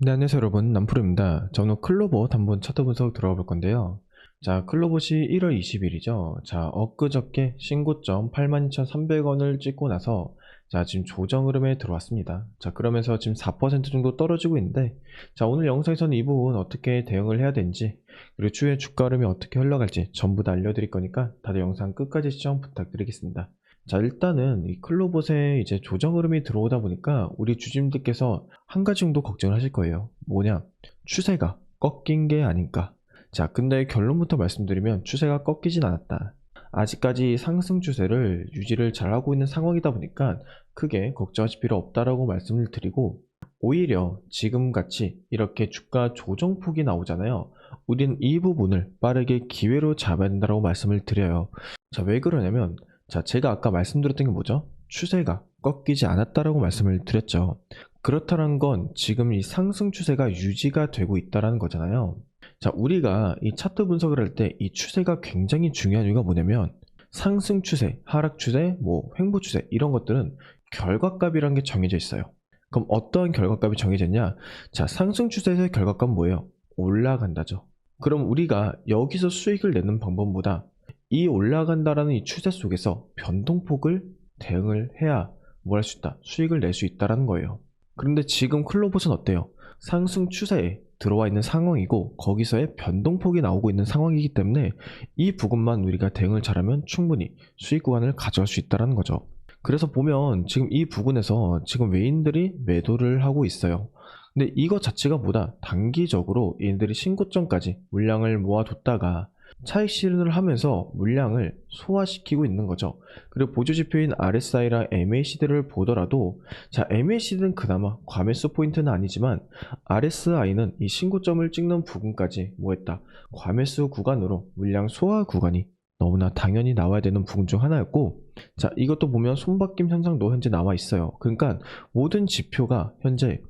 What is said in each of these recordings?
네, 안녕하세요 여러분 남프로입니다. 자 오늘 클로봇 한번 차트 분석 들어가 볼 건데요. 자 클로봇이 1월 20일이죠. 자 엊그저께 신고점 82,300원을 찍고 나서 자 지금 조정 흐름에 들어왔습니다. 자 그러면서 지금 4% 정도 떨어지고 있는데 자 오늘 영상에서는 이 부분 어떻게 대응을 해야 되는지 그리고 추후에 주가 흐름이 어떻게 흘러갈지 전부 다 알려드릴 거니까 다들 영상 끝까지 시청 부탁드리겠습니다. 자, 일단은 이 클로봇에 이제 조정 흐름이 들어오다 보니까 우리 주주님들께서 한 가지 정도 걱정을 하실 거예요. 뭐냐? 추세가 꺾인 게 아닐까? 자, 근데 결론부터 말씀드리면 추세가 꺾이진 않았다. 아직까지 상승 추세를 유지를 잘하고 있는 상황이다 보니까 크게 걱정하실 필요 없다라고 말씀을 드리고 오히려 지금같이 이렇게 주가 조정폭이 나오잖아요. 우린 이 부분을 빠르게 기회로 잡아야 된다고 말씀을 드려요. 자, 왜 그러냐면 자, 제가 아까 말씀드렸던 게 뭐죠? 추세가 꺾이지 않았다라고 말씀을 드렸죠. 그렇다는 건 지금 이 상승 추세가 유지가 되고 있다라는 거잖아요. 자, 우리가 이 차트 분석을 할 때 이 추세가 굉장히 중요한 이유가 뭐냐면 상승 추세, 하락 추세, 뭐 횡보 추세 이런 것들은 결과값이라는 게 정해져 있어요. 그럼 어떠한 결과값이 정해졌냐? 자, 상승 추세에서의 결과값은 뭐예요? 올라간다죠. 그럼 우리가 여기서 수익을 내는 방법보다 이 올라간다라는 이 추세 속에서 변동폭을 대응을 해야 뭘 할 수 있다. 수익을 낼 수 있다라는 거예요. 그런데 지금 클로봇은 어때요? 상승 추세에 들어와 있는 상황이고 거기서의 변동폭이 나오고 있는 상황이기 때문에 이 부분만 우리가 대응을 잘하면 충분히 수익 구간을 가져갈 수 있다는 거죠. 그래서 보면 지금 이 부분에서 지금 외인들이 매도를 하고 있어요. 근데 이것 자체가 보다 단기적으로 얘네들이 신고점까지 물량을 모아뒀다가 차익 실현을 하면서 물량을 소화시키고 있는 거죠. 그리고 보조지표인 RSI랑 MACD를 보더라도 자 MACD는 그나마 과매수 포인트는 아니지만 RSI는 이 신고점을 찍는 부분까지 뭐했다 과매수 구간으로 물량 소화 구간이 너무나 당연히 나와야 되는 부분 중 하나였고 자 이것도 보면 손바뀜 현상도 현재 나와 있어요 그러니까 모든 지표가 현재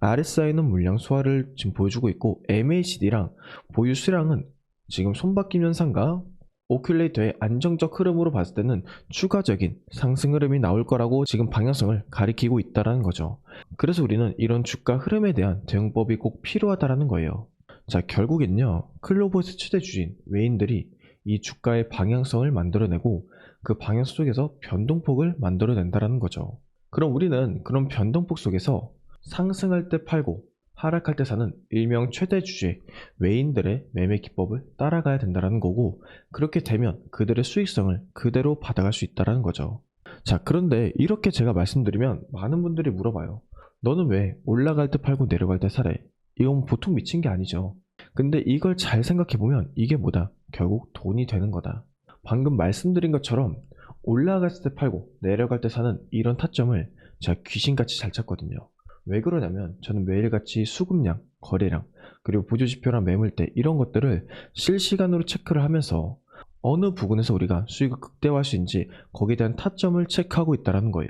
RSI는 물량 소화를 지금 보여주고 있고 MACD랑 보유 수량은 지금 손바뀜 현상과 오큘레이터의 안정적 흐름으로 봤을 때는 추가적인 상승 흐름이 나올 거라고 지금 방향성을 가리키고 있다는 거죠. 그래서 우리는 이런 주가 흐름에 대한 대응법이 꼭 필요하다는 거예요. 자, 결국엔요, 클로버스 최대 주인, 외인들이 이 주가의 방향성을 만들어내고 그 방향성 속에서 변동폭을 만들어낸다는 거죠. 그럼 우리는 그런 변동폭 속에서 상승할 때 팔고 하락할 때 사는 일명 최대 주제 외인들의 매매 기법을 따라가야 된다는 거고 그렇게 되면 그들의 수익성을 그대로 받아갈 수 있다는 거죠. 자 그런데 이렇게 제가 말씀드리면 많은 분들이 물어봐요. 너는 왜 올라갈 때 팔고 내려갈 때 사래? 이건 보통 미친 게 아니죠. 근데 이걸 잘 생각해보면 이게 뭐다? 결국 돈이 되는 거다. 방금 말씀드린 것처럼 올라갔을 때 팔고 내려갈 때 사는 이런 타점을 제가 귀신같이 잘 찾거든요. 왜 그러냐면 저는 매일같이 수급량, 거래량, 그리고 보조지표랑 매물대 이런 것들을 실시간으로 체크를 하면서 어느 부분에서 우리가 수익을 극대화할 수 있는지 거기에 대한 타점을 체크하고 있다는 거예요.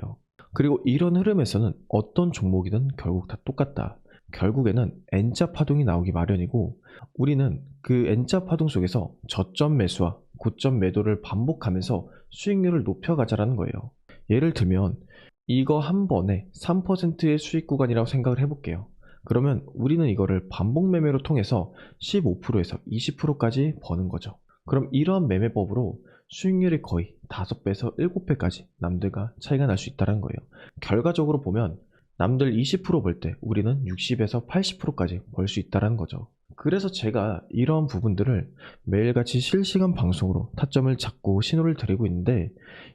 그리고 이런 흐름에서는 어떤 종목이든 결국 다 똑같다. 결국에는 N자 파동이 나오기 마련이고 우리는 그 N자 파동 속에서 저점 매수와 고점 매도를 반복하면서 수익률을 높여가자라는 거예요. 예를 들면 이거 한 번에 3%의 수익 구간이라고 생각을 해볼게요. 그러면 우리는 이거를 반복 매매로 통해서 15%에서 20%까지 버는 거죠. 그럼 이러한 매매법으로 수익률이 거의 5배에서 7배까지 남들과 차이가 날 수 있다는 거예요. 결과적으로 보면 남들 20%벌 때 우리는 60에서 80%까지 벌 수 있다는 거죠. 그래서 제가 이러한 부분들을 매일같이 실시간 방송으로 타점을 잡고 신호를 드리고 있는데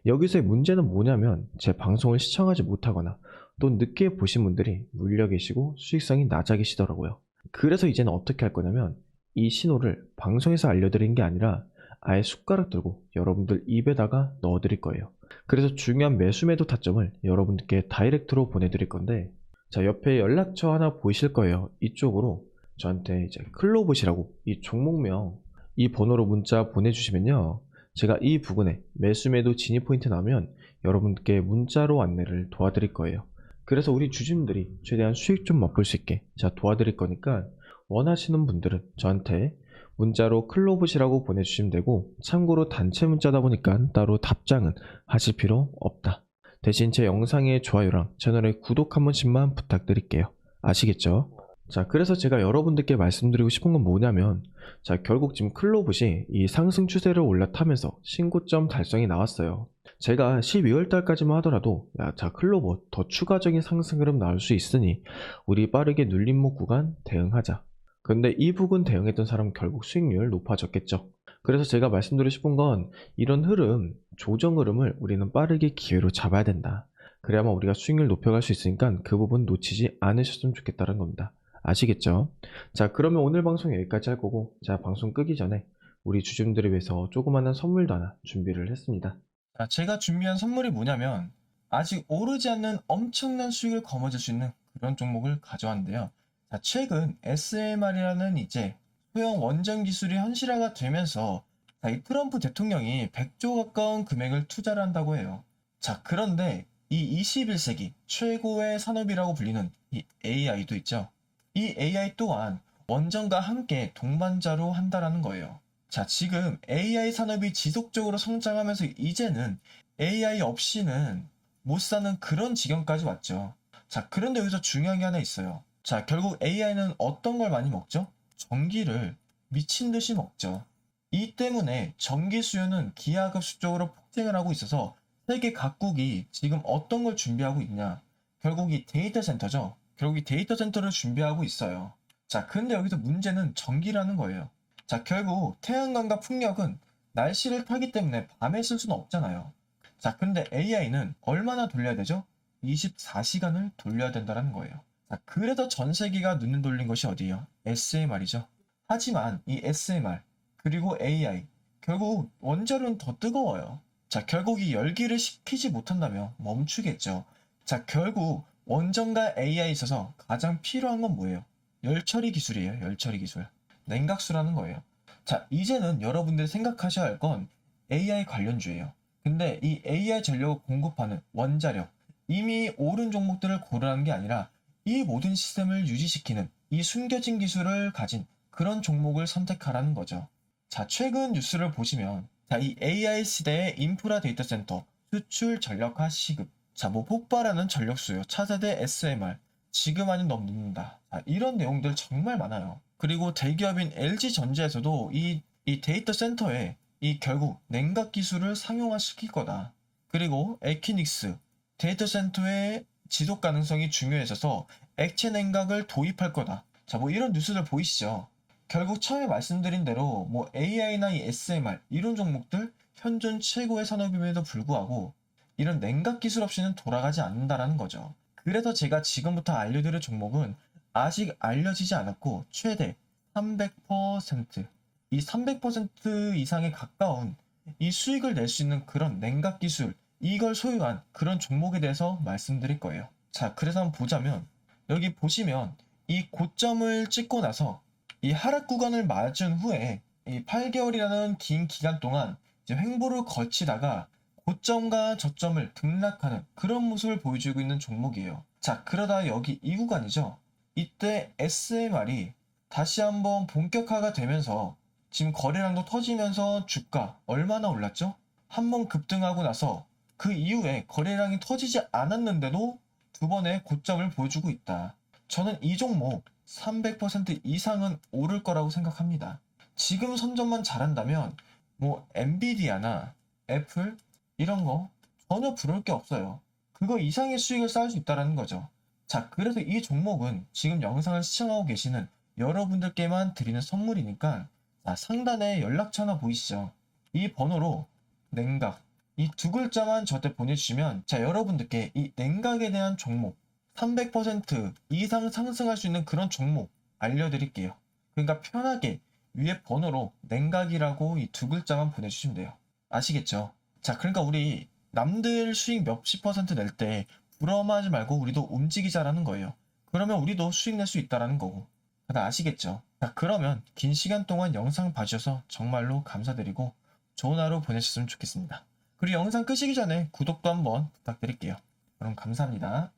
여기서의 문제는 뭐냐면 제 방송을 시청하지 못하거나 또 늦게 보신 분들이 물려 계시고 수익성이 낮아 계시더라고요. 그래서 이제는 어떻게 할 거냐면 이 신호를 방송에서 알려드린 게 아니라 아예 숟가락 들고 여러분들 입에다가 넣어 드릴 거예요. 그래서 중요한 매수 매도 타점을 여러분들께 다이렉트로 보내드릴 건데 자 옆에 연락처 하나 보이실 거예요. 이쪽으로 저한테 이제 클로봇이라고 이 종목명 이 번호로 문자 보내주시면요. 제가 이 부분에 매수 매도 진입 포인트 나오면 여러분께 문자로 안내를 도와드릴 거예요. 그래서 우리 주주님들이 최대한 수익 좀 맛볼 수 있게 제가 도와드릴 거니까 원하시는 분들은 저한테 문자로 클로봇이라고 보내주시면 되고 참고로 단체 문자다 보니까 따로 답장은 하실 필요 없다. 대신 제 영상의 좋아요랑 채널의 구독 한 번씩만 부탁드릴게요. 아시겠죠? 자, 그래서 제가 여러분들께 말씀드리고 싶은 건 뭐냐면, 자, 결국 지금 클로봇이 이 상승 추세를 올라타면서 신고점 달성이 나왔어요. 제가 12월 달까지만 하더라도, 야, 자, 클로봇 더 추가적인 상승 흐름 나올 수 있으니, 우리 빠르게 눌림목 구간 대응하자. 근데 이 부분 대응했던 사람 결국 수익률 높아졌겠죠. 그래서 제가 말씀드리고 싶은 건, 이런 흐름, 조정 흐름을 우리는 빠르게 기회로 잡아야 된다. 그래야만 우리가 수익률 높여갈 수 있으니까 그 부분 놓치지 않으셨으면 좋겠다는 겁니다. 아시겠죠? 자, 그러면 오늘 방송 여기까지 할 거고, 자, 방송 끄기 전에 우리 주주분들을 위해서 조그마한 선물도 하나 준비를 했습니다. 자, 제가 준비한 선물이 뭐냐면 아직 오르지 않는 엄청난 수익을 거머쥘 수 있는 그런 종목을 가져왔는데요. 자, 최근 SMR이라는 이제 소형 원전 기술이 현실화가 되면서 자, 이 트럼프 대통령이 100조 가까운 금액을 투자를 한다고 해요. 자, 그런데 이 21세기 최고의 산업이라고 불리는 이 AI도 있죠. 이 AI 또한 원전과 함께 동반자로 한다라는 거예요. 자, 지금 AI 산업이 지속적으로 성장하면서 이제는 AI 없이는 못 사는 그런 지경까지 왔죠. 자, 그런데 여기서 중요한 게 하나 있어요. 자, 결국 AI는 어떤 걸 많이 먹죠? 전기를 미친 듯이 먹죠. 이 때문에 전기 수요는 기하급수적으로 폭증을 하고 있어서 세계 각국이 지금 어떤 걸 준비하고 있냐? 결국 이 데이터 센터죠. 결국 이 데이터 센터를 준비하고 있어요. 자, 근데 여기서 문제는 전기라는 거예요. 자, 결국 태양광과 풍력은 날씨를 타기 때문에 밤에 쓸 수는 없잖아요. 자, 근데 AI는 얼마나 돌려야 되죠? 24시간을 돌려야 된다는 거예요. 자, 그래서 전 세계가 눈을 돌린 것이 어디예요? SMR이죠. 하지만 이 SMR 그리고 AI 결국 원자로는 더 뜨거워요. 자, 결국 이 열기를 식히지 못한다면 멈추겠죠. 자, 결국 원전과 AI에 있어서 가장 필요한 건 뭐예요? 열처리 기술이에요. 열처리 기술. 냉각수라는 거예요. 자, 이제는 여러분들이 생각하셔야 할 건 AI 관련주예요. 근데 이 AI 전력을 공급하는 원자력, 이미 오른 종목들을 고르는 게 아니라 이 모든 시스템을 유지시키는 이 숨겨진 기술을 가진 그런 종목을 선택하라는 거죠. 자, 최근 뉴스를 보시면 자, 이 AI 시대의 인프라 데이터 센터 수출 전력화 시급 자, 뭐 폭발하는 전력 수요, 차세대 SMR, 지금 아닌 너무 늦는다. 자, 이런 내용들 정말 많아요. 그리고 대기업인 LG전자에서도 이, 이 데이터 센터에 이 결국 냉각 기술을 상용화시킬 거다. 그리고 에키닉스 데이터 센터의 지속 가능성이 중요해져서 액체 냉각을 도입할 거다. 자, 뭐 이런 뉴스들 보이시죠? 결국 처음에 말씀드린 대로 뭐 AI나 이 SMR 이런 종목들 현존 최고의 산업임에도 불구하고 이런 냉각 기술 없이는 돌아가지 않는다라는 거죠. 그래서 제가 지금부터 알려드릴 종목은 아직 알려지지 않았고 최대 300%, 이 300% 이상에 가까운 이 수익을 낼 수 있는 그런 냉각 기술, 이걸 소유한 그런 종목에 대해서 말씀드릴 거예요. 자, 그래서 한번 보자면 여기 보시면 이 고점을 찍고 나서 이 하락 구간을 맞은 후에 이 8개월이라는 긴 기간 동안 이제 횡보를 거치다가 고점과 저점을 등락하는 그런 모습을 보여주고 있는 종목이에요. 자, 그러다 여기 이 구간이죠. 이때 SMR이 다시 한번 본격화가 되면서 지금 거래량도 터지면서 주가 얼마나 올랐죠? 한번 급등하고 나서 그 이후에 거래량이 터지지 않았는데도 두 번의 고점을 보여주고 있다. 저는 이 종목 300% 이상은 오를 거라고 생각합니다. 지금 선점만 잘한다면 뭐 엔비디아나 애플 이런 거 전혀 부러울 게 없어요. 그거 이상의 수익을 쌓을 수 있다는 거죠. 자, 그래서 이 종목은 지금 영상을 시청하고 계시는 여러분들께만 드리는 선물이니까 자, 상단에 연락처 하나 보이시죠? 이 번호로 냉각 이 두 글자만 저한테 보내주시면 자 여러분들께 이 냉각에 대한 종목 300% 이상 상승할 수 있는 그런 종목 알려드릴게요. 그러니까 편하게 위에 번호로 냉각이라고 이 두 글자만 보내주시면 돼요. 아시겠죠? 자, 그러니까 우리 남들 수익 몇십 퍼센트 낼 때 부러워하지 말고 우리도 움직이자라는 거예요. 그러면 우리도 수익 낼 수 있다라는 거고. 다들 아시겠죠? 자, 그러면 긴 시간 동안 영상 봐주셔서 정말로 감사드리고 좋은 하루 보내셨으면 좋겠습니다. 그리고 영상 끄시기 전에 구독도 한번 부탁드릴게요. 그럼 감사합니다.